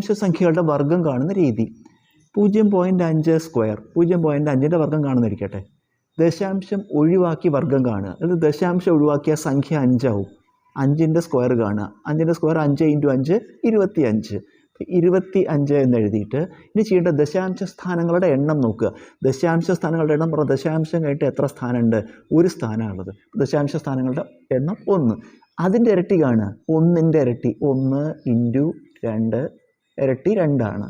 ദശാംശ സംഖ്യകളുടെ വർഗം കാണുന്ന രീതി. പൂജ്യം പോയിന്റ് അഞ്ച് സ്ക്വയർ പൂജ്യം പോയിന്റ് അഞ്ചിന്റെ വർഗം കാണുന്നിരിക്കട്ടെ ദശാംശം ഒഴിവാക്കി വർഗം കാണുക. അതായത് ദശാംശം ഒഴിവാക്കിയ സംഖ്യ അഞ്ചാവും. അഞ്ചിന്റെ സ്ക്വയർ കാണുക. അഞ്ചിന്റെ സ്ക്വയർ അഞ്ച് ഇന്റു അഞ്ച് ഇരുപത്തി അഞ്ച് ഇരുപത്തി അഞ്ച് എന്ന് എഴുതിയിട്ട് ഇനി ചെയ്യേണ്ട ദശാംശ സ്ഥാനങ്ങളുടെ എണ്ണം നോക്കുക. ദശാംശ സ്ഥാനങ്ങളുടെ എണ്ണം പറഞ്ഞാൽ ദശാംശം കഴിഞ്ഞിട്ട് എത്ര സ്ഥാനമുണ്ട്? ഒരു സ്ഥാനമാണുള്ളത്. ദശാംശ സ്ഥാനങ്ങളുടെ എണ്ണം ഒന്ന്. അതിന്റെ ഇരട്ടി കാണുക. ഒന്നിന്റെ ഇരട്ടി ഒന്ന് ഇന്റു രണ്ട് ഇരട്ടി രണ്ടാണ്.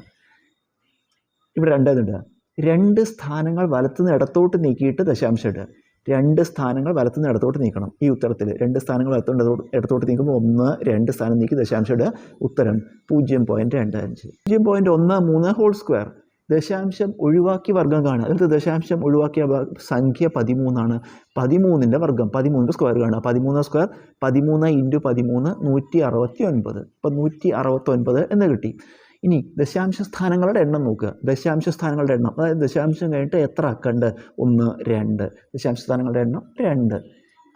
ഇവിടെ രണ്ടേതുണ്ട് രണ്ട് സ്ഥാനങ്ങൾ വലത്തുനിന്ന് ഇടത്തോട്ട് നീക്കിയിട്ട് ദശാംശം ഇടുക. രണ്ട് സ്ഥാനങ്ങൾ വലത്തുനിന്ന് ഇടത്തോട്ട് നീക്കണം. ഈ ഉത്തരത്തിൽ രണ്ട് സ്ഥാനങ്ങൾ ഇടത്തോട്ട് ഇടത്തോട്ട് നീക്കുമ്പോൾ ഒന്ന് രണ്ട് സ്ഥാനം നീക്കി ദശാംശം ഇടുക. ഉത്തരം പൂജ്യം പോയിന്റ് രണ്ട് അഞ്ച്. പൂജ്യം പോയിന്റ് ഒന്ന് മൂന്ന് ഹോൾ സ്ക്വയർ ദശാംശം ഒഴിവാക്കി വർഗം കാണുക. അതായത് ദശാംശം ഒഴിവാക്കിയ സംഖ്യ പതിമൂന്നാണ്. പതിമൂന്നിന്റെ വർഗം പതിമൂന്നിന്റെ സ്ക്വയർ കാണുക. പതിമൂന്ന് സ്ക്വയർ പതിമൂന്ന് ഇന്റു പതിമൂന്ന് നൂറ്റി അറുപത്തി ഒൻപത് ഇപ്പം നൂറ്റി അറുപത്തൊൻപത് എന്ന് കിട്ടി. ഇനി ദശാംശ സ്ഥാനങ്ങളുടെ എണ്ണം നോക്കുക. ദശാംശ സ്ഥാനങ്ങളുടെ എണ്ണം. അതായത് ദശാംശം കഴിഞ്ഞിട്ട് എത്ര അക്കണ്ട്? ഒന്ന് രണ്ട്. ദശാംശ സ്ഥാനങ്ങളുടെ എണ്ണം രണ്ട്.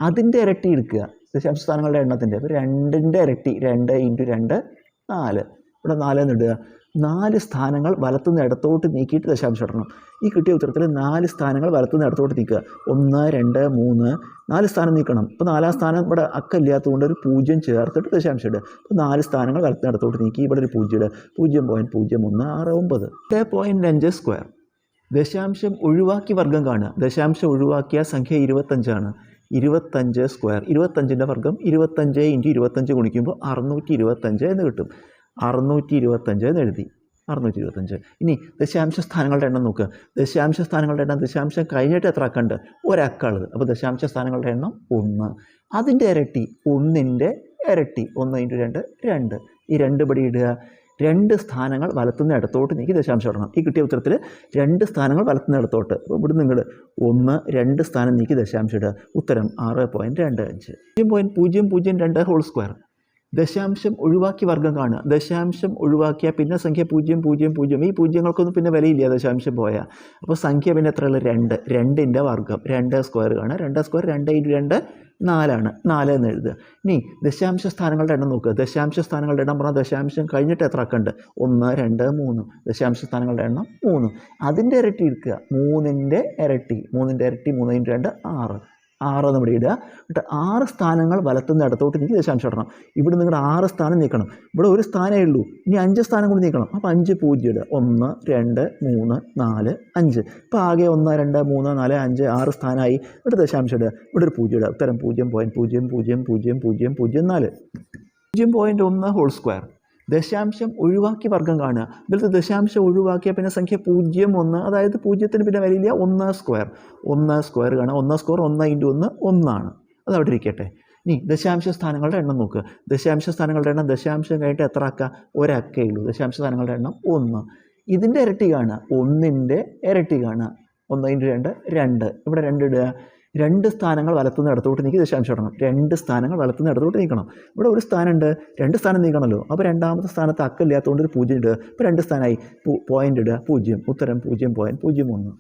അതിന്റെ ഇരട്ടി എടുക്കുക. ദശാംശ സ്ഥാനങ്ങളുടെ എണ്ണത്തിന്റെ. അപ്പോൾ രണ്ടിന്റെ ഇരട്ടി രണ്ട് ഇന്റു രണ്ട് നാല്. ഇവിടെ നാല് എന്നിടുക. നാല് സ്ഥാനങ്ങൾ വലത്തുനിന്ന് ഇടത്തോട്ട് നീക്കിയിട്ട് ദശാംശം ഇടണം. ഈ കിട്ടിയ ഉത്തരത്തിൽ നാല് സ്ഥാനങ്ങൾ വലത്തുനിന്ന് ഇടത്തോട്ട് നീക്കുക. ഒന്ന് രണ്ട് മൂന്ന്. നാല് സ്ഥാനം നീക്കണം. ഇപ്പോൾ നാലാം സ്ഥാനം ഇവിടെ അക്കല്ലാത്തതുകൊണ്ട് ഒരു പൂജ്യം ചേർത്തിട്ട് ദശാംശം ഇടുക. അപ്പോൾ നാല് സ്ഥാനങ്ങൾ വലത്തുനിന്ന് ഇടത്തോട്ട് നീക്കി ഇവിടെ ഒരു പൂജ്യം ഇടുക. പൂജ്യം പോയിന്റ് പൂജ്യം ഒന്ന് ആറ് ഒമ്പത്. എട്ട് പോയിന്റ് അഞ്ച് സ്ക്വയർ ദശാംശം ഒഴിവാക്കി വർഗം കാണുക. ദശാംശം ഒഴിവാക്കിയ സംഖ്യ ഇരുപത്തഞ്ചാണ്. ഇരുപത്തഞ്ച് സ്ക്വയർ ഇരുപത്തഞ്ചിന്റെ വർഗം ഇരുപത്തഞ്ച് ഇന്റു ഇരുപത്തഞ്ച് ഗുണിക്കുമ്പോൾ അറുന്നൂറ്റി ഇരുപത്തഞ്ച് എന്ന് കിട്ടും. അറുന്നൂറ്റി ഇരുപത്തഞ്ച് എന്ന് എഴുതി. അറുന്നൂറ്റി ഇരുപത്തഞ്ച് ഇനി ദശാംശ സ്ഥാനങ്ങളുടെ എണ്ണം നോക്കുക ദശാംശ സ്ഥാനങ്ങളുടെ എണ്ണം ദശാംശം കഴിഞ്ഞിട്ട് എത്ര അക്കണ്ട് ഒരക്കുള്ളത് അപ്പോൾ ദശാംശ സ്ഥാനങ്ങളുടെ എണ്ണം ഒന്ന്. അതിന്റെ ഇരട്ടി ഒന്നിന്റെ ഇരട്ടി. ഒന്ന് ഇന്റു രണ്ട് രണ്ട്. ഈ രണ്ട് പടി ഇടുക. രണ്ട് സ്ഥാനങ്ങൾ വലത്തുനിന്ന് ഇടത്തോട്ട് നീക്കി ദശാംശം ഇടണം. ഈ കിട്ടിയ ഉത്തരത്തിൽ രണ്ട് സ്ഥാനങ്ങൾ വലത്തുനിന്ന് ഇടത്തോട്ട്. അപ്പോൾ ഇവിടെ നിങ്ങൾ ഒന്ന് രണ്ട് സ്ഥാനം നീക്കി ദശാംശം ഇടുക. ഉത്തരം ആറ് പോയിന്റ് രണ്ട് അഞ്ച്. പൂജ്യം പോയിന്റ് പൂജ്യം പൂജ്യം രണ്ട് ഹോൾ സ്ക്വയർ ദശാംശം ഒഴിവാക്കി വർഗം കാണുക. ദശാംശം ഒഴിവാക്കിയ പിന്നെ സംഖ്യ പൂജ്യം പൂജ്യം പൂജ്യം. ഈ പൂജ്യങ്ങൾക്കൊന്നും പിന്നെ വിലയില്ല ദശാംശം പോയാൽ അപ്പോൾ സംഖ്യ പിന്നെ എത്രയുള്ള? രണ്ട്. രണ്ടിന്റെ വർഗം രണ്ട് സ്ക്വയർ കാണുക. രണ്ട് സ്ക്വയർ രണ്ട് ഇന്റു രണ്ട് നാലാണ്. നാല് എന്ന് എഴുതുക. ഇനി ദശാംശ സ്ഥാനങ്ങളുടെ എണ്ണം നോക്കുക. ദശാംശ സ്ഥാനങ്ങളുടെ എണ്ണം പറഞ്ഞാൽ ദശാംശം കഴിഞ്ഞിട്ട് എത്ര അക്കണ്ട് ഒന്ന് രണ്ട് മൂന്ന്. ദശാംശ സ്ഥാനങ്ങളുടെ എണ്ണം മൂന്ന്. അതിന്റെ ഇരട്ടി എടുക്കുക. മൂന്നിന്റെ ഇരട്ടി. മൂന്നിന്റെ ഇരട്ടി മൂന്ന് ഇന്റു രണ്ട് ആറ്. ആറ് നമ്മുടെ ഇടുക. എന്നിട്ട് ആറ് സ്ഥാനങ്ങൾ വലത്തുനിന്ന് ഇടത്തോട്ട് നീക്കി ദശാംശം ഇടണം. ഇവിടെ നിങ്ങളുടെ ആറ് സ്ഥാനം നീക്കണം. ഇവിടെ ഒരു സ്ഥാനമേ ഉള്ളൂ. ഇനി അഞ്ച് സ്ഥാനം കൂടി നീക്കണം. അപ്പോൾ അഞ്ച് പൂജ്യം ഇടുക. ഒന്ന് രണ്ട് മൂന്ന് നാല് അഞ്ച്. ഇപ്പോൾ ആകെ ഒന്ന് രണ്ട് മൂന്ന് നാല് അഞ്ച് ആറ് സ്ഥാനമായി ഇവിടെ ദശാംശം ഇടുക. ഇവിടെ ഒരു പൂജ്യം ഇടുക. ഉത്തരം പൂജ്യം പോയിന്റ് പൂജ്യം പൂജ്യം പൂജ്യം പൂജ്യം പൂജ്യം നാല്. പൂജ്യം പോയിന്റ് ഒന്ന് ഹോൾ സ്ക്വയർ ദശാംശം ഒഴിവാക്കി വർഗം കാണുക. ഇതിലത്തെ ദശാംശം ഒഴിവാക്കിയ പിന്നെ സംഖ്യ പൂജ്യം ഒന്ന് അതായത് പൂജ്യത്തിന് പിന്നെ വിലയില്ല ഒന്ന് സ്ക്വയർ. ഒന്ന് സ്ക്വയർ കാണുക. ഒന്ന് സ്ക്വയർ ഒന്ന് ഇന്റു ഒന്ന് ഒന്നാണ്. അത് അവിടെ ഇരിക്കട്ടെ. ഇനി ദശാംശ സ്ഥാനങ്ങളുടെ എണ്ണം നോക്കുക ദശാംശ സ്ഥാനങ്ങളുടെ എണ്ണം ദശാംശം കഴിഞ്ഞിട്ട് എത്ര അക്ക ഒരക്കേ ഉള്ളൂ. ദശാംശ സ്ഥാനങ്ങളുടെ എണ്ണം ഒന്ന്. ഇതിന്റെ ഇരട്ടി കാണുക. ഒന്നിന്റെ ഇരട്ടി കാണുക. ഒന്ന് ഇന്റു രണ്ട് രണ്ട്. ഇവിടെ രണ്ട് ഇടുക. രണ്ട് സ്ഥാനങ്ങൾ വലത്തുനിന്ന് ഇടത്തോട്ട് നീക്കി ദശാംശം ഇടണം. രണ്ട് സ്ഥാനങ്ങൾ വലത്തുനിന്ന് ഇടത്തോട്ട് നീക്കണം. ഇവിടെ ഒരു സ്ഥാനമുണ്ട്. രണ്ട് സ്ഥാനം നീക്കണമല്ലോ. അപ്പോൾ രണ്ടാമത്തെ സ്ഥാനത്ത് അക്കല്ലാത്തതുകൊണ്ട് ഒരു പൂജ്യം ഇടുക. ഇപ്പോൾ രണ്ട് സ്ഥാനമായി. പോയിന്റ് ഇടുക. പൂജ്യം. ഉത്തരം പൂജ്യം. പോയിന്റ് പൂജ്യം ഒന്ന്.